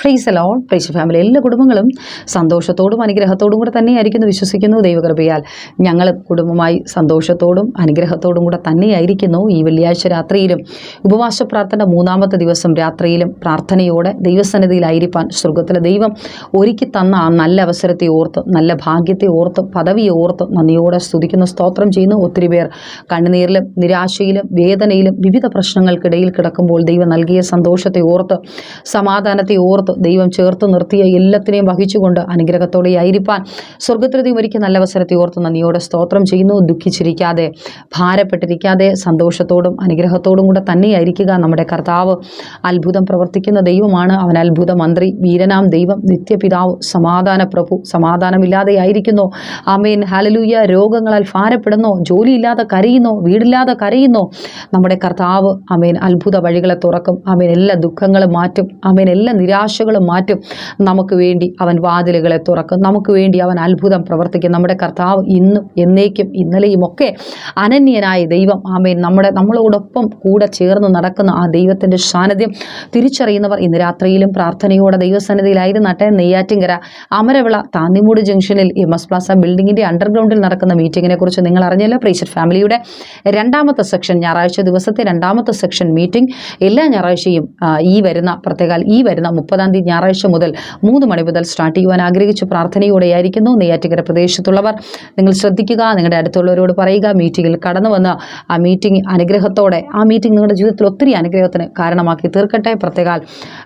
Price alone price family എല്ലാ കുടുംബങ്ങളും സന്തോഷത്തോടും അനുഗ്രഹത്തോടും കൂടെ തന്നെയായിരിക്കുന്നു വിശ്വസിക്കുന്നു ദൈവകൃപയാൽ. ഞങ്ങൾ കുടുംബമായി സന്തോഷത്തോടും അനുഗ്രഹത്തോടും കൂടെ തന്നെയായിരിക്കുന്നു. ഈ വെള്ളിയാഴ്ച രാത്രിയിലും ഉപവാസ പ്രാർത്ഥന മൂന്നാമത്തെ ദിവസം രാത്രിയിലും പ്രാർത്ഥനയോടെ ദൈവസന്നിധിയിലായിരിക്കാൻ സ്വർഗത്തിലെ ദൈവം ഒരുക്കി തന്ന ആ നല്ല അവസരത്തെ ഓർത്ത് നല്ല ഭാഗ്യത്തെ ഓർത്ത് പദവിയെ ഓർത്ത് നന്ദിയോടെ സ്തുതിക്കുന്ന സ്തോത്രം ചെയ്യുന്നു. ഒത്തിരി പേർ കണ്ണുനീരിലും നിരാശയിലും വേദനയിലും വിവിധ പ്രശ്നങ്ങൾക്കിടയിൽ കിടക്കുമ്പോൾ ദൈവം നൽകിയ സന്തോഷത്തെ ഓർത്ത് സമാധാനത്തെ ഓർത്ത് ദൈവം ചേർത്ത് നിർത്തിയ എല്ലാത്തിനെയും വഹിച്ചുകൊണ്ട് അനുഗ്രഹത്തോടെ ആയിരിക്കാൻ സ്വർഗത്തിൽ ഒരിക്കൽ നല്ല അവസരത്തെ ഓർത്ത് നന്ദിയോടെ സ്തോത്രം ചെയ്യുന്നു. ദുഃഖിച്ചിരിക്കാതെ ഭാരപ്പെട്ടിരിക്കാതെ സന്തോഷത്തോടും അനുഗ്രഹത്തോടും കൂടെ തന്നെയായിരിക്കുക നമ്മുടെ കർത്താവ്. അത്ഭുതം പ്രവർത്തിക്കുന്ന ദൈവമാണ് അവൻ. അത്ഭുത മന്ത്രി വീരനാം ദൈവം നിത്യപിതാവ് സമാധാന പ്രഭു സമാധാനമില്ലാതെ ആയിരിക്കുന്നു. ആമേൻ. ഹലലൂയ രോഗങ്ങളാൽ ഭാരപ്പെടുന്നോ. ജോലിയില്ലാതെ കരയുന്നോ. വീടില്ലാതെ കരയുന്നോ. നമ്മുടെ കർത്താവ് ആമേൻ. അത്ഭുത വഴികളെ തുറക്കും. ആമേൻ. എല്ലാ ദുഃഖങ്ങളും മാറ്റും. ആമേൻ. എല്ലാ നിരാശകളും മാറ്റും. നമുക്ക് വേണ്ടി അവൻ വാതിലുകളെ തുറക്കും. നമുക്ക് വേണ്ടി അവൻ അത്ഭുതം പ്രവർത്തിക്കും. നമ്മുടെ കർത്താവ് ഇന്നും എന്നേക്കും ഇന്നലെയും ഒക്കെ അനന്യനായ ദൈവം. ആമേൻ. നമ്മുടെ നമ്മളോടൊപ്പം കൂടെ ചേർന്ന് നടക്കുന്ന ആ ദൈവത്തിന്റെ സാന്നിധ്യം തിരിച്ചറിയുന്നവർ ഇന്ന് രാത്രിയിലും പ്രാർത്ഥനയോടെ ദൈവസന്നിധിയിലായിരുന്നട്ടെ നെയ്യാറ്റിങ്കര അമരവിള താന്നിമൂട് ജംഗ്ഷനിൽ എം എസ് പ്ലാസ ബിൽഡിങ്ങിന്റെ അണ്ടർഗ്രൗണ്ടിൽ നടക്കുന്ന മീറ്റിങ്ങിനെ കുറിച്ച് നിങ്ങൾ അറിഞ്ഞല്ലോ. പ്രീച്ചർ ഫാമിലിയുടെ രണ്ടാമത്തെ സെക്ഷൻ ഞായറാഴ്ച ദിവസത്തെ രണ്ടാമത്തെ സെക്ഷൻ മീറ്റിംഗ് എല്ലാ ഞായറാഴ്ചയും ഈ വരുന്ന പ്രത്യേകാൽ ഈ വരുന്ന മുപ്പതാം തീയതി ഞായറാഴ്ച മുതൽ മൂന്ന് മണി മുതൽ സ്റ്റാർട്ട് ചെയ്യുവാൻ ആഗ്രഹിച്ച് പ്രാർത്ഥനയോടെയായിരിക്കുന്നു. നെയ്യാറ്റിക്കര പ്രദേശത്തുള്ളവർ നിങ്ങൾ ശ്രദ്ധിക്കുക. നിങ്ങളുടെ അടുത്തുള്ളവരോട് പറയുക. മീറ്റിങ്ങിൽ കടന്നു വന്ന് ആ മീറ്റിംഗ് അനുഗ്രഹത്തോടെ ആ മീറ്റിംഗ് നിങ്ങളുടെ ജീവിതത്തിൽ ഒത്തിരി അനുഗ്രഹത്തിന് കാരണമാക്കി തീർക്കട്ടെ. പ്രത്യേകാൽ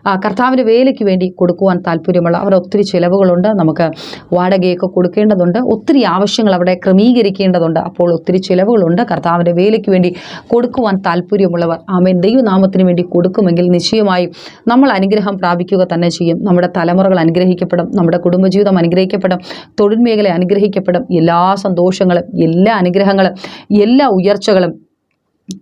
ആ, കർത്താവിന്റെ വേലയ്ക്ക് വേണ്ടി കൊടുക്കുവാൻ താല്പര്യമുള്ള അവർ ഒത്തിരി ചിലവുകളുണ്ട്. നമുക്ക് വാടകയൊക്കെ കൊടുക്കേണ്ടതുണ്ട്. ഒത്തിരി ആവശ്യങ്ങൾ അവിടെ ക്രമീകരിക്കേണ്ടതുണ്ട്. അപ്പോൾ ഒത്തിരി ചിലവുകളുണ്ട്. കർത്താവിന്റെ വേലയ്ക്ക് വേണ്ടി കൊടുക്കുവാൻ താല്പര്യമുള്ളവർ ആമേൻ. ദൈവനാമത്തിന് വേണ്ടി കൊടുക്കുമെങ്കിൽ നിശ്ചയമായും നമ്മൾ അനുഗ്രഹം പ്രാപിക്കുക തന്നെ ചെയ്യും. നമ്മുടെ തലമുറകൾ അനുഗ്രഹിക്കപ്പെടും. നമ്മുടെ കുടുംബജീവിതം അനുഗ്രഹിക്കപ്പെടും. തൊഴിൽ മേഖല അനുഗ്രഹിക്കപ്പെടും. എല്ലാ സന്തോഷങ്ങളും എല്ലാ അനുഗ്രഹങ്ങളും എല്ലാ ഉയർച്ചകളും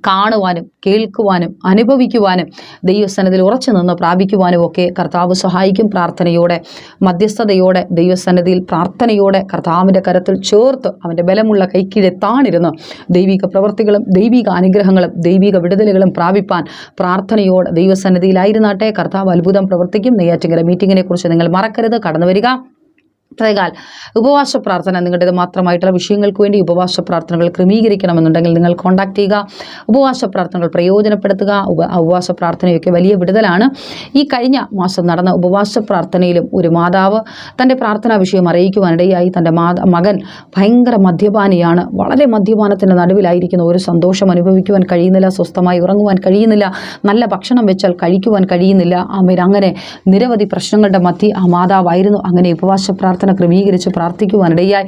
കാണുവാനും കേൾക്കുവാനും അനുഭവിക്കുവാനും ദൈവസന്നിധിയിൽ ഉറച്ചു നിന്ന് പ്രാപിക്കുവാനും ഒക്കെ കർത്താവ് സഹായിക്കും പ്രാർത്ഥനയോടെ മധ്യസ്ഥതയോടെ ദൈവസന്നിധിയിൽ പ്രാർത്ഥനയോടെ കർത്താവിന്റെ കരത്തിൽ ചേർത്ത് അവന്റെ ബലമുള്ള കൈക്കീഴെ താണിരുന്ന് ദൈവിക പ്രവർത്തികളും ദൈവിക അനുഗ്രഹങ്ങളും ദൈവിക വിടുതലുകളും പ്രാപിപ്പാൻ പ്രാർത്ഥനയോടെ ദൈവസന്നതിയിലായിരുന്നാട്ടെ കർത്താവ് അത്ഭുതം പ്രവർത്തിക്കും. നെയ്യാറ്റിങ്കര മീറ്റിങ്ങിനെ കുറിച്ച് നിങ്ങൾ മറക്കരുത്. കടന്നു വരിക. പ്രത്യേകാൽ ഉപവാസ പ്രാർത്ഥന. നിങ്ങളുടേത് മാത്രമായിട്ടുള്ള വിഷയങ്ങൾക്ക് വേണ്ടി ഉപവാസ പ്രാർത്ഥനകൾ ക്രമീകരിക്കണമെന്നുണ്ടെങ്കിൽ നിങ്ങൾ കോൺടാക്ട് ചെയ്യുക. ഉപവാസ പ്രാർത്ഥനകൾ പ്രയോജനപ്പെടുത്തുക. ഉപ ഉപവാസ പ്രാർത്ഥനയൊക്കെ വലിയ വിടുതലാണ്. ഈ കഴിഞ്ഞ മാസം നടന്ന ഉപവാസ പ്രാർത്ഥനയിലും ഒരു മാതാവ് തന്റെ പ്രാർത്ഥനാ വിഷയം അറിയിക്കുവാനിടയായി. തന്റെ മകൻ ഭയങ്കര മദ്യപാനിയാണ്. വളരെ മദ്യപാനത്തിന്റെ നടുവിലായിരിക്കുന്ന. ഒരു സന്തോഷം അനുഭവിക്കുവാൻ കഴിയുന്നില്ല. സ്വസ്ഥമായി ഉറങ്ങുവാൻ കഴിയുന്നില്ല. നല്ല ഭക്ഷണം വെച്ചാൽ കഴിക്കുവാൻ കഴിയുന്നില്ല. അങ്ങനെ നിരവധി പ്രശ്നങ്ങളുടെ മധ്യ ആ മാതാവായിരുന്നു. അങ്ങനെ ഉപവാസ പ്രാർത്ഥന ക്രമീകരിച്ച് പ്രാർത്ഥിക്കുവാനിടയായി.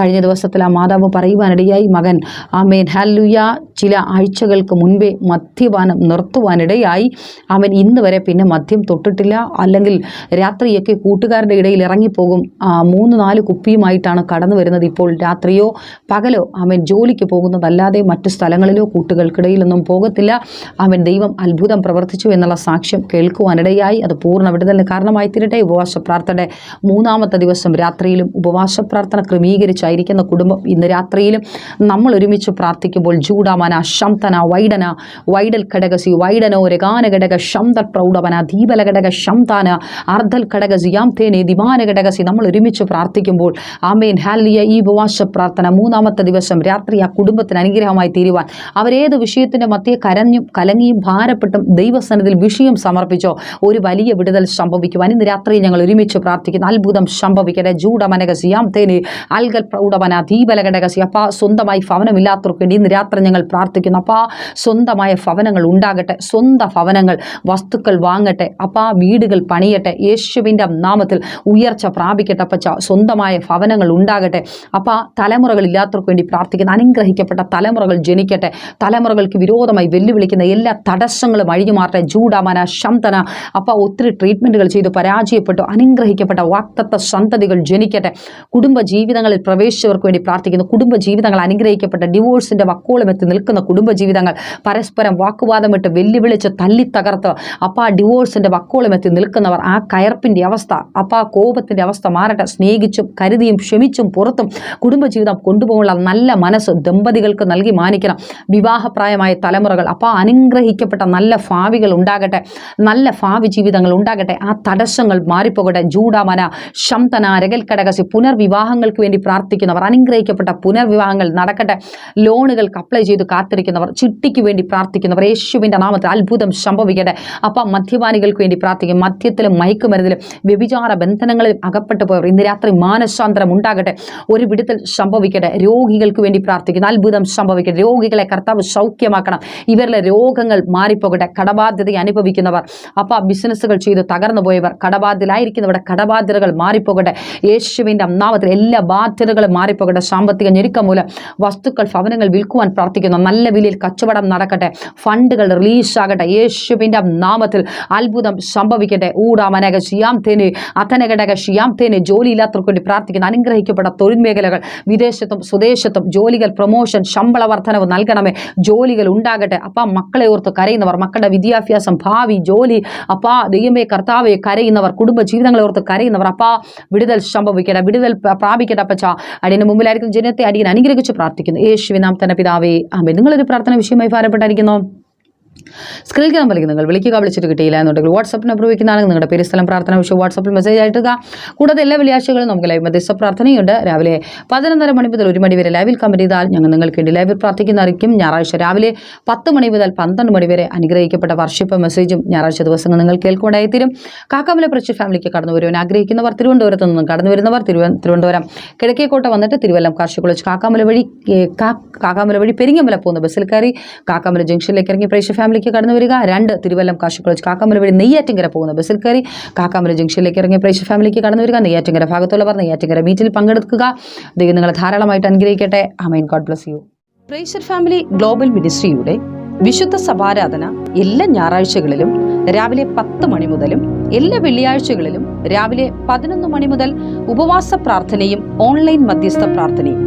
കഴിഞ്ഞ ദിവസത്തിൽ ആ മാതാവ് പറയുവാനിടയായി മകൻ. ആമേൻ. ഹാലുയ ചില ആഴ്ചകൾക്ക് മുൻപേ മദ്യപാനം നിർത്തുവാനിടയായി. അവൻ ഇന്ന് വരെ പിന്നെ മദ്യം തൊട്ടിട്ടില്ല. അല്ലെങ്കിൽ രാത്രിയൊക്കെ കൂട്ടുകാരുടെ ഇടയിൽ ഇറങ്ങിപ്പോകും. മൂന്ന് നാല് കുപ്പിയുമായിട്ടാണ് കടന്നു വരുന്നത് ഇപ്പോൾ രാത്രിയോ? പകലോ? അവൻ ജോലിക്ക് പോകുന്നതല്ലാതെ മറ്റു സ്ഥലങ്ങളിലോ കൂട്ടുകൾക്കിടയിലൊന്നും പോകത്തില്ല. അവൻ ദൈവം അത്ഭുതം പ്രവർത്തിച്ചു എന്നുള്ള സാക്ഷ്യം കേൾക്കുവാനിടയായി. അത് പൂർണ വിടുതലിന് കാരണമായി തീരട്ടെ ഉപവാസ പ്രാർത്ഥനയുടെ മൂന്നാമത്തെ ദിവസം രാത്രിയിലും ഉപവാസ പ്രാർത്ഥന ക്രമീകരിച്ചായിരിക്കുന്ന കുടുംബം ഇന്ന് രാത്രിയിലും നമ്മൾ ഒരുമിച്ച് പ്രാർത്ഥിക്കുമ്പോൾ ജൂഡാമന ശംതന വൈഡന വൈഡൽ ഘടകസി വൈഡനോ രഗാന ഘടക ശംത പ്രൗഢവന ദീപല ഘടക ശംതാന അർദ്ധൽ ഘടക സിയാം തേനെ ദിമാന ഘടകസി നമ്മൾ ഒരുമിച്ച് പ്രാർത്ഥിക്കുമ്പോൾ ആമേൻ ഹാലിയ ഈ ഉപവാസ പ്രാർത്ഥന മൂന്നാമത്തെ ദിവസം രാത്രി ആ കുടുംബത്തിന് അനുഗ്രഹമായി തീരുവാൻ അവരേത് വിഷയത്തിന്റെ മധ്യേ കരഞ്ഞും കലങ്ങിയും ഭാരപ്പെട്ടും ദൈവസനത്തിൽ വിഷയം സമർപ്പിച്ചോ ഒരു വലിയ വിടുതൽ സംഭവിക്കുവാൻ ഇന്ന് രാത്രി ഞങ്ങൾ ഒരുമിച്ച് പ്രാർത്ഥിക്കുന്നു. അത്ഭുതം സംഭവിക്കട്ടെ. ജൂഡമനകസി യാം തേനി അൽഗൽ പ്രൗഢമന ദീപലഘടകസി അപ്പാ സ്വന്തമായി ഭവനമില്ലാത്തവർക്ക് വേണ്ടി ഇന്ന് രാത്രി ഞങ്ങൾ പ്രാർത്ഥിക്കുന്നു. അപ്പാ സ്വന്തമായ ഭവനങ്ങൾ ഉണ്ടാകട്ടെ. സ്വന്തം ഭവനങ്ങൾ വസ്തുക്കൾ വാങ്ങട്ടെ. അപ്പാ വീടുകൾ പണിയട്ടെ. യേശുവിന്റെ നാമത്തിൽ ഉയർച്ച പ്രാപിക്കട്ടെ അപ്പച്ച. സ്വന്തമായ ഭവനങ്ങൾ ഉണ്ടാകട്ടെ. അപ്പാ തലമുറകളില്ലാത്തവർക്ക് വേണ്ടി പ്രാർത്ഥിക്കുന്നു. അനുഗ്രഹിക്കപ്പെട്ട തലമുറകൾ ജനിക്കട്ടെ. തലമുറകൾക്ക് വിരോധമായി വെല്ലുവിളിക്കുന്ന എല്ലാ തടസ്സങ്ങളും അഴിഞ്ഞു മാറട്ടെ. ജൂഡാമന ശംതന. അപ്പ ഒത്തിരി ട്രീറ്റ്മെന്റുകൾ ചെയ്ത് പരാജയപ്പെട്ടു. അനുഗ്രഹിക്കപ്പെട്ട വാക്തത്വ സന്തതികൾ സന്തതികൾ ജനിക്കട്ടെ. കുടുംബ ജീവിതങ്ങളിൽ പ്രവേശിച്ചവർക്ക് വേണ്ടി പ്രാർത്ഥിക്കുന്നു. കുടുംബ ജീവിതങ്ങൾ അനുഗ്രഹിക്കപ്പെട്ട ഡിവോഴ്സിന്റെ വക്കോളം എത്തി നിൽക്കുന്ന കുടുംബ ജീവിതങ്ങൾ പരസ്പരം വാക്കുവാദമിട്ട് വെല്ലുവിളിച്ച് തല്ലി തകർത്ത് അപ്പം ഡിവോഴ്സിന്റെ വക്കോളം എത്തി നിൽക്കുന്നവർ ആ കയർപ്പിന്റെ അവസ്ഥ അപ്പാ കോപത്തിന്റെ അവസ്ഥ മാറട്ടെ. സ്നേഹിച്ചും കരുതിയും ക്ഷമിച്ചും പുറത്തും കുടുംബജീവിതം കൊണ്ടുപോകാനുള്ള നല്ല മനസ്സ് ദമ്പതികൾക്ക് നൽകി മാനിക്കണം. വിവാഹപ്രായമായ തലമുറകൾ അപ്പോൾ അനുഗ്രഹിക്കപ്പെട്ട നല്ല ഭാവികൾ ഉണ്ടാകട്ടെ. നല്ല ഭാവി ജീവിതങ്ങൾ ഉണ്ടാകട്ടെ. ആ തടസ്സങ്ങൾ മാറിപ്പോകട്ടെ. ജൂഡാമന ശംതന രകൽക്കടകസി പുനർവിവാഹങ്ങൾക്ക് വേണ്ടി പ്രാർത്ഥിക്കുന്നവർ അനുഗ്രഹിക്കപ്പെട്ട പുനർവിവാഹങ്ങൾ നടക്കട്ടെ. ലോണുകൾക്ക് അപ്ലൈ ചെയ്ത് കാത്തിരിക്കുന്നവർ ചിട്ടിക്ക് വേണ്ടി പ്രാർത്ഥിക്കുന്നവർ യേശുവിന്റെ നാമത്തിൽ അത്ഭുതം സംഭവിക്കട്ടെ. അപ്പം മദ്യപാനികൾക്ക് വേണ്ടി പ്രാർത്ഥിക്കും. മദ്യത്തിലും മയക്കുമരുന്നിലും വ്യഭിചാര ബന്ധനങ്ങളിൽ അകപ്പെട്ടു പോയവർ ഇന്ന് രാത്രി മാനസാന്തരം ഉണ്ടാകട്ടെ. ഒരു വിടുതൽ സംഭവിക്കട്ടെ. രോഗികൾക്ക് വേണ്ടി പ്രാർത്ഥിക്കുന്നു അത്ഭുതം സംഭവിക്കട്ടെ. രോഗികളെ കർത്താവ് സൗഖ്യമാക്കണം. ഇവരിലെ രോഗങ്ങൾ മാറിപ്പോകട്ടെ. കടബാധ്യത അനുഭവിക്കുന്നവർ അപ്പം ബിസിനസ്സുകൾ ചെയ്ത് തകർന്നു പോയവർ കടബാധ്യതയിലായിരിക്കുന്നവരുടെ കടബാധ്യതകൾ മാറിപ്പോകട്ടെ. യേശുവിന്റെ നാമത്തിൽ എല്ലാ ബാധ്യതകളും മാറിപ്പോകട്ടെ. സാമ്പത്തിക ഞെരുക്കം മൂലം വസ്തുക്കൾ ഭവനങ്ങൾ വിൽക്കുവാൻ പ്രാർത്ഥിക്കുന്നു. നല്ല വിലയിൽ കച്ചവടം നടക്കട്ടെ. ഫണ്ടുകൾ റിലീസാകട്ടെ യേശുവിന്റെ നാമത്തിൽ അത്ഭുതം സംഭവിക്കട്ടെ. ഊടാമനക ഷിയാം തേന് അത്തനകടക ഷിയാം തേന് ജോലിയില്ലാത്തവർക്ക് വേണ്ടി പ്രാർത്ഥിക്കുന്നു. അനുഗ്രഹിക്കപ്പെട്ട തൊഴിൽ മേഖലകൾ വിദേശത്തും സ്വദേശത്തും ജോലികൾ പ്രൊമോഷൻ ശമ്പള വർധനവ് നൽകണമേ. ജോലികൾ ഉണ്ടാകട്ടെ. അപ്പം മക്കളെ ഓർത്ത് കരയുന്നവർ മക്കളുടെ വിദ്യാഭ്യാസം ഭാവി ജോലി അപ്പാ ദൈവമേ കർത്താവെ കരയുന്നവർ കുടുംബ ജീവിതങ്ങളെ ഓർത്ത് കരയുന്നവർ അപ്പാ വിടുതൽ സംഭവിക്കട്ടെ വിടുതൽ പ്ര- പ്രാപിക്കട്ടെ അപ്പച്ച. അടിയന് മുമ്പിലായിരിക്കും ജനത്തെ അടിയൻ അനുഗ്രഹിച്ച് പ്രാർത്ഥിക്കുന്നു. യേശുവിനാം തന്നെ പിതാവേ അമ്മ നിങ്ങളൊരു പ്രാർത്ഥന വിഷയമായി ഭാരപ്പെട്ടായിരിക്കുന്നു. സ്ക്രീനിൽ നമ്പർ നിങ്ങൾ. വിളിക്കുക വിളിച്ചിട്ട് കിട്ടിയില്ല എന്നുണ്ടെങ്കിൽ വാട്സപ്പ് നമ്പർ ഉപയോഗിക്കുന്നതാണ് നിങ്ങളുടെ പേര് സ്ഥലം പ്രാർത്ഥന വിഷയം വാട്സപ്പിൽ മെസ്സേജ് ആയിട്ടുക കൂടാതെ എല്ലാ വെള്ളിയാഴ്ചകളും നമുക്ക് ലൈവ് മധ്യസ്ഥ പ്രാർത്ഥനയുണ്ട്. രാവിലെ പതിനൊന്നര മണി മുതൽ ഒരു മണി വരെ ലൈവിൽ കമ്പനി ചെയ്താൽ ഞങ്ങൾ നിങ്ങൾക്ക് വേണ്ടി ലൈവിൽ പ്രാർത്ഥിക്കുന്നതായിരിക്കും. ഞായറാഴ്ച രാവിലെ പത്ത് മണി മുതൽ പന്ത്രണ്ട് മണി വരെ അനുഗ്രഹിക്കപ്പെട്ട വർഷിപ്പ് മെസ്സേജും ഞായറാഴ്ച ദിവസങ്ങൾ നിങ്ങൾ കേൾക്കുവാനായിത്തീരും കാക്കാമല പ്രശ്ന ഫാമിലിക്ക് കടന്നു വരുവാൻ ആഗ്രഹിക്കുന്നവർ തിരുവനന്തപുരത്ത് നിന്നും കടന്നു വരുന്നവർ തിരുവ തിരുവനന്തപുരം. കിഴക്കേക്കോട്ട വന്നിട്ട് തിരുവല്ലം കാർഷിക കോളേജ് കാക്കാമല വഴി കാക്കാമല വഴി പെരിങ്ങമല പോകുന്ന ബസ്സിൽ കയറി കാക്കാമല ജംഗ്ഷനിലേക്ക് ഇറങ്ങി പ്രേക്ഷ ഫാമിലിക്ക് കടന്നു വരിക. രണ്ട് തിരുവല്ലം കാശി കോളേജ് കാക്കാമല വഴി നെയ്യാറ്റിങ്കര പോകുന്ന ബസ്സിൽ കയറി കാക്കാമല ജംഗ്ഷനിലേക്ക് ഇറങ്ങി പ്രേക്ഷ ഫാമിലിക്ക് കടന്നു വരിക. നെയ്യാറ്റിങ്കര ഭാഗത്തുള്ളവർ നെയ്യാറ്റിങ്കര മീറ്റിൽ പങ്കെടുക്കുക. ദൈവം നിങ്ങളെ ധാരാളമായിട്ട് അനുഗ്രഹിക്കട്ടെ. Amen God bless you pressure family global മിനിസ്ട്രിയുടെ വിശുദ്ധ സഭാരാധന എല്ലാ ഞായറാഴ്ചകളിലും രാവിലെ പത്ത് മണി മുതലും എല്ലാ വെള്ളിയാഴ്ചകളിലും രാവിലെ പതിനൊന്ന് മണി മുതൽ ഉപവാസ പ്രാർത്ഥനയും ഓൺലൈൻ മധ്യസ്ഥ പ്രാർത്ഥനയും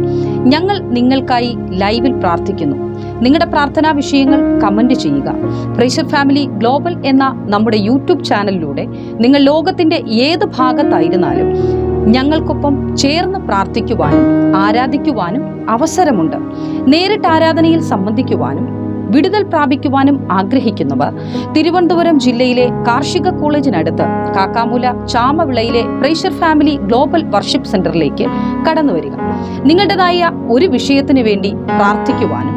ഞങ്ങൾ നിങ്ങൾക്കായി ലൈവിൽ പ്രാർത്ഥിക്കുന്നു. നിങ്ങളുടെ പ്രാർത്ഥനാ വിഷയങ്ങൾ കമന്റ് ചെയ്യുക. പ്രേഷർ ഫാമിലി ഗ്ലോബൽ എന്ന നമ്മുടെ യൂട്യൂബ് ചാനലിലൂടെ നിങ്ങൾ ലോകത്തിന്റെ ഏത് ഭാഗത്തായിരുന്നാലും ഞങ്ങൾക്കൊപ്പം ചേർന്ന് പ്രാർത്ഥിക്കുവാനും ആരാധിക്കുവാനും അവസരമുണ്ട്. നേരിട്ട് ആരാധനയിൽ സംബന്ധിക്കുവാനും വിടുതൽ പ്രാപിക്കുവാനും ആഗ്രഹിക്കുന്നവർ തിരുവനന്തപുരം ജില്ലയിലെ കാർഷിക കോളേജിനടുത്ത് കാക്കാമൂല ചാമവിളയിലെ പ്രേഷർ ഫാമിലി ഗ്ലോബൽ വർഷിപ്പ് സെന്ററിലേക്ക് കടന്നുവരിക. നിങ്ങളുടേതായ ഒരു വിഷയത്തിന് വേണ്ടി പ്രാർത്ഥിക്കുവാനും